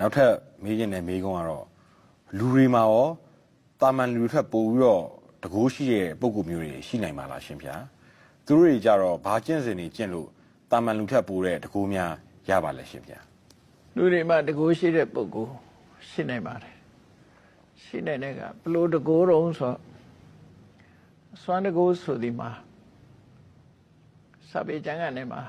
နောက်ထပ်မေးခြင်းနဲ့မေးခွန်းကတော့လူတွေမှာရောတာမန်လူတွေထက်ပိုပြီးတော့တကိုးရှိတဲ့ပုံကူမျိုးတွေရှိနိုင်ပါလားရှင်ဗျာသူတို့တွေကြတော့ဘာကျင့်စဉ်တွေကျင့်လို့တာမန်လူထက်ပိုတဲ့တကိုးများရပါလဲရှင်ဗျာလူတွေမှာတကိုးရှိတဲ့ပုဂ္ဂိုလ်ရှိနိုင်ပါတယ်ရှိနိုင်တဲ့ကဘလို့တကိုးတုံးဆိုစွမ်းတကိုးဆိုဒီမှာစာပေကျမ်းကနေမှာ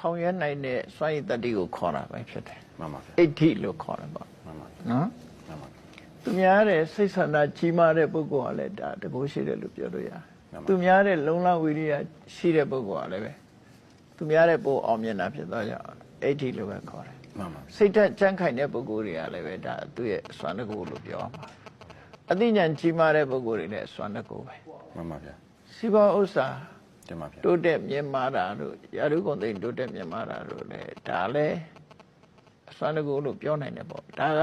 ဆောင်ရွက်နိုင်တဲ့စွမ်းရည်တတ္တိကိုခေါ်တာပဲဖြစ်တယ်မှန်ပါဗျာအဋ္ဌိလို့ခေါ်တယ်ပေါ့မှန်ပါဗျာနော်မှန်ပါဗျာသူများတဲ့စိတ်ဆန္ဒကြီးမားတဲ့ပုဂ္ဂိုလ်ကလည်းဒါတကိုးရှိတယ်လို့ပြောလို့ရတယ်မှန်ပါသူများတဲ့လုံလဝိရိယရှိတဲ့ပုဂ္ဂိုလ်ကလည်းပဲသူများတဲ့ပိုအောင်မြင်တာဖြစ်တော့ကြောင့်အဋ္ဌိလို့ပဲခေါ်တယ်မှန်ပါဗျာစိတ်ဓာတ်ကြမ်းခိုင်တဲ့ပုဂ္ဂိုလ်တွေကလည်းပဲဒါသူ့ရဲ့စွမ်းတကူလို့ပြောရမှာအသိဉာဏ်ကြီးမားတဲ့ပုဂ္ဂိုလ်တွေလည်းစွမ်းတကူပဲမှန်ပါဗျာစီးပွားဥစ္စာ တင်ပါဗျာတိုးတက်မြင့်မာတာတို့ရာထူးကုန်သိမ်းတိုးတက်မြင့်မာတာတို့လည်းဒါလည်းအစွမ်းတကူလို့ပြောနိုင်တယ်ပေါ့ဒါက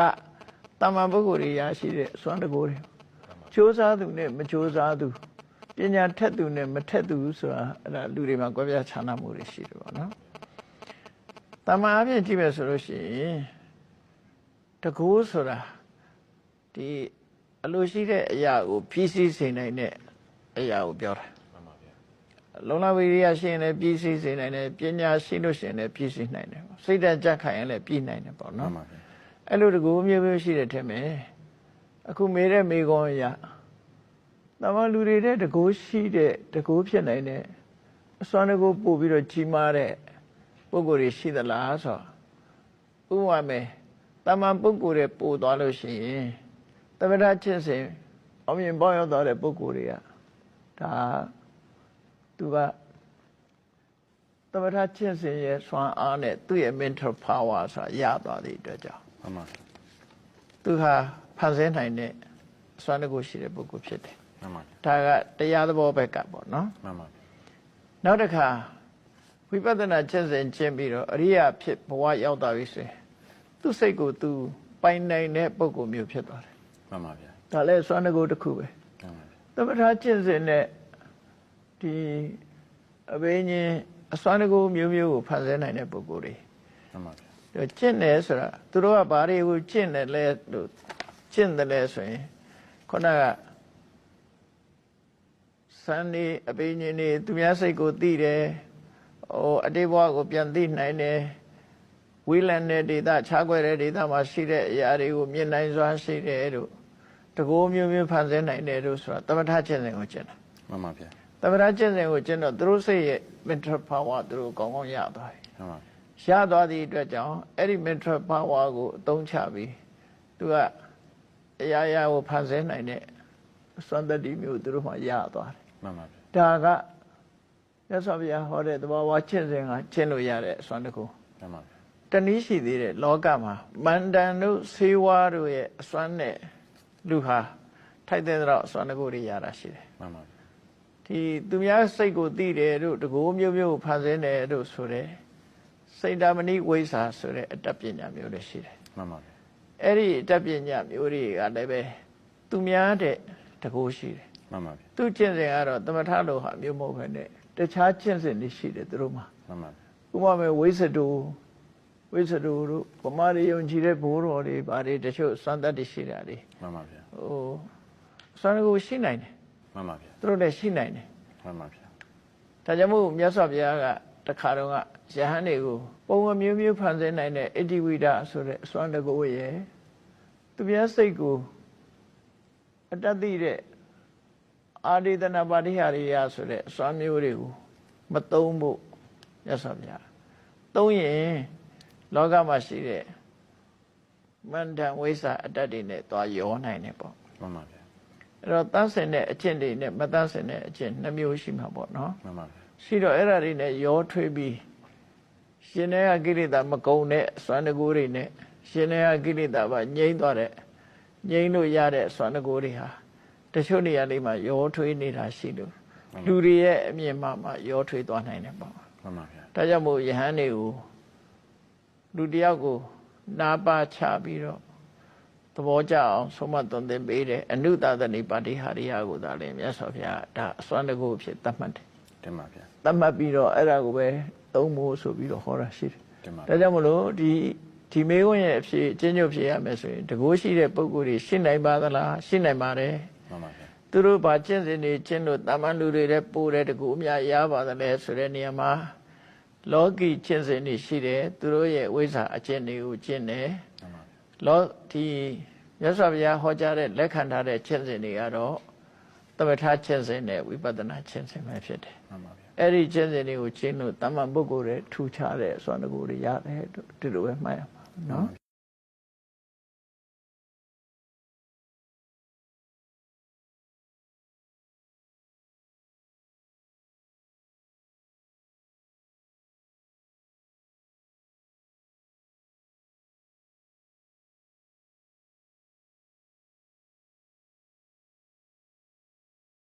တာမန်ပုဂ္ဂိုလ်တွေရရှိတဲ့အစွမ်းတကူတွေကြိုးစားသူနဲ့မကြိုးစားသူပညာထက်သူနဲ့မထက်သူဆိုတာအဲ့ဒါလူတွေမှာကွဲပြားခြားနားမှုတွေရှိတယ်ပေါ့နော်တာမန်အပြင်ကြည့်မယ်ဆိုလို့ရှိရင်တကူဆိုတာဒီအလိုရှိတဲ့အရာကိုဖြည့်ဆည်းစေနိုင်တဲ့အရာကိုပြောတာ လုံလဝိရိယရှိရင်လည်းဖြည့်ဆည်းစေနိုင်တယ်ပညာရှိလို့ရှိရင်လည်းဖြည့်ဆည်းနိုင်တယ်စိတ်ဓာတ်ကြက်ခိုင်ရင်လည်းပြည့်နိုင်တယ်ပေါ့မှနော်န်ပါဗျာအဲ့လိုတကူမျိုးမျိုးရှိတဲ့ထက်မယ်အခုမေးတဲ့မေကွန်အရာတမန်လူတွေတဲ့တကူရှိတဲ့တကူဖြစ်နိုင်တဲ့အစွမ်းတကူပို့ပြီးတော့ကြီးမားတဲ့ပုံကိုယ်တွေရှိသလားဆိုတော့ဥပမာမယ်တမန်ပုဂ္ဂိုလ်တွေပို့သွားလို့ရှိရင်သမထချင်းစဉ်အောင်မြင်ပေါရောက်သွားတဲ့ပုဂ္ဂိုလ်တွေကဒါ သူကသမထချင်းစဉ်ရဲ့ဆွမ်းအားနဲ့သူ့ရဲ့ mental power ဆိုတာရသွားတဲ့အတွက်ကြောင့်မှန်ပါဗျာသူဟာဖန်ဆင်းနိုင်တဲ့ဆွမ်းတကူရှိတဲ့ပုဂ္ဂိုလ်ဖြစ်တယ်မှန်ပါဗျာဒါကတရားသဘောဘက်ကပေါ့နော်မှန်ပါဗျာနောက်တစ်ခါဝိပဿနာကျင့်စဉ်ကျင့်ပြီးတော့အရိယာဖြစ်ဘဝရောက်သွားပြီဆိုရင်သူ့စိတ်ကိုသူပိုင်နိုင်တဲ့ပုံကိုယ်မျိုးဖြစ်သွားတယ်မှန်ပါဗျာ။ဒါလည်းစွမ်းတကူတစ်ခုပဲမှန်ပါဗျာ။သမထကျင့်စဉ်နဲ့ ဒီအဘိညာဉ်အစွမ်းတကူမျိုးမျိုးကိုဖန်ဆင်းနိုင်တဲ့ပုံကိုယ်တွေမှန်ပါဗျာသူကျင့်တယ်ဆိုတာသူတို့ကဘာတွေကိုကျင့်တယ်လဲလို့ကျင့်တယ်လဲဆိုရင်ခုနကစံနေအပိညာဉ်နေသူများစိတ်ကိုသိတယ်ဟိုအတိတ်ဘဝကိုပြန်သိနိုင်တယ်ဝိလန်တဲ့ဒေသခြားခွဲတဲ့ဒေသမှာရှိတဲ့အရာတွေကိုမြင်နိုင်စွာရှိတယ်တို့တကိုးမျိုးမျိုးဖန်ဆင်းနိုင်တယ်တို့ဆိုတာသမထကျင့်စဉ်ကိုကျင့်တာမှန်ပါဗျာ သမထကျင့်စဉ်ကိုကျင့်တော့သူတို့စိတ်ရဲ့ mental power သူတို့ကောင်းကောင်းရသွားတယ်မှန်ပါဗျာရသွားသည့်အတွက်ကြောင့်အဲ့ဒီ mental power ကိုအသုံးချပြီးသူကအရာရာကိုဖန်ဆင်းနိုင်တဲ့စွမ်းတတ္တိမျိုးသူတို့မှရသွားတယ်မှန်ပါဗျာ။ဒါကမြတ်စွာဘုရားဟောတဲ့သဘာဝကျင့်စဉ်ကကျင့်လို့ရတဲ့အစွမ်းတစ်ခုမှန်ပါဗျာ။တနည်းရှိသေးတယ်လောကမှာမန္တန်တို့ဆေးဝါးတို့ရဲ့အစွမ်းနဲ့လူဟာထိုက်တဲ့တော့အစွမ်းတစ်ခုတွေရတာရှိတယ်မှန်ပါဗျာ။ ဒီသူများစိတ်ကိုသိတယ်တို့တကိုးမျိုးမျိုးကိုဖန်ဆင်းတယ်တို့ဆိုတဲ့စိတ်ဓာမဏိဝိဇ္ဇာဆိုတဲ့အတတ်ပညာမျိုးတွေရှိတယ်မှန်ပါဗျာအဲ့ဒီအတတ်ပညာမျိုးတွေကလည်းပဲသူများတဲ့တကိုးရှိတယ်မှန်ပါဗျာသူကျင့်စဉ်ကတော့သမထလိုဟာမျိုးမဟုတ်ဘဲနဲ့တခြားကျင့်စဉ်တွေရှိတယ်သူတို့မှာမှန်ပါဗျာဥပမာမဲ့ဝိသတုဝိသတုတို့ဗမာတွေယုံကြည်တဲ့ဘိုးတော်တွေဗာတွေတချို့စံတတ်တွေရှိတာတွေမှန်ပါဗျာဟိုစံကိုရှိနိုင်တယ် မှန်ပါဗျာသူတို့လည်းရှိနိုင်တယ်မှန်ပါဗျာဒါကြောင့်မို့မြတ်စွာဘုရားကတခါတော့ကယဟန်တွေကိုပုံအမျိုးမျိုးဖန်ဆင်းနိုင်တဲ့ဣတိဝိဒဆိုတဲ့အစွမ်းတကောရဲ့သူများစိတ်ကိုအတတ်သိတဲ့အာရိဒနာပါတိဟာရိယဆိုတဲ့အစွမ်းမျိုးတွေကိုမသုံးဖို့မြတ်စွာဘုရားသုံးရင်လောကမှာရှိတဲ့မန္တန်ဝိဇ္ဇာအတ္တတွေနဲ့သွားရောနိုင်တယ်ပေါ့မှန်ပါဗျာ အဲ့တော့တန်းစင်တဲ့အကျင့်တွေနဲ့မတန်းစင်တဲ့အကျင့်နှစ်မျိုးရှိမှာပေါ့နော်မှန်ပါဗျာရှိတော့အဲ့ဒါတွေနဲ့ရောထွေးပြီးရှင်တဲ့ကိလေသာမကုံတဲ့စွမ်းတကူတွေနဲ့ရှင်တဲ့ကိလေသာပါငြိမ့်သွားတဲ့ငြိမ့်လို့ရတဲ့စွမ်းတကူတွေဟာတချို့နေရာလေးမှာရောထွေးနေတာရှိလို့လူတွေရဲ့အမြင်မှမှရောထွေးသွားနိုင်တယ်ပေါ့မှန်ပါဗျာဒါကြောင့်မို့ယဟန်တွေကိုလူတယောက်ကိုနာပါချပြီးတော့ သဘောကျအောင်ဆုံးမသွန်သင်ပေးတယ်အနုတသနိပါတိဟာရိယကိုသာလေမြတ်စွာဘုရားဒါအစွမ်းတကူအဖြစ်သတ်မှတ်တယ်တင်ပါဗျာသတ်မှတ်ပြီးတော့အဲ့ဒါကိုပဲသုံးဖို့ဆိုပြီးတော့ဟောတာရှိတယ်တင်ပါဒါကြောင့်မလို့ဒီဒီမေခွန်းရဲ့အဖြစ်အချင်းချုပ်ဖြစ်ရမယ်ဆိုရင်တကိုးရှိတဲ့ပုံကိုယ်တွေရှိနိုင်ပါသလားရှိနိုင်ပါတယ်မှန်ပါဗျာသူတို့ဘာကျင့်စဉ်တွေကျင့်လို့တာမန်လူတွေတဲ့ပိုးတဲ့တကူအများရပါသလဲဆိုတဲ့နေရာမှာလောကီကျင့်စဉ်တွေရှိတယ်သူတို့ရဲ့ဝိဇ္ဇာအကျင့်တွေကိုကျင့်တယ်မှန်ပါဗျာ လောဒီမြတ်စွာဘုရားဟောကြားတဲ့လက်ခံထားတဲ့ကျင့်စဉ်တွေကတော့သမထကျင့်စဉ်နဲ့ဝိပဿနာကျင့်စဉ်ပဲဖြစ်တယ်မှန်ပါဗျာအဲ့ဒီကျင့်စဉ်တွေကိုကျင့်လို့တမန်ပုဂ္ဂိုလ်တွေထူခြားတဲ့ဆွမ်းတကူတွေရတယ်ဒီလိုပဲမှတ်ရမှာနော်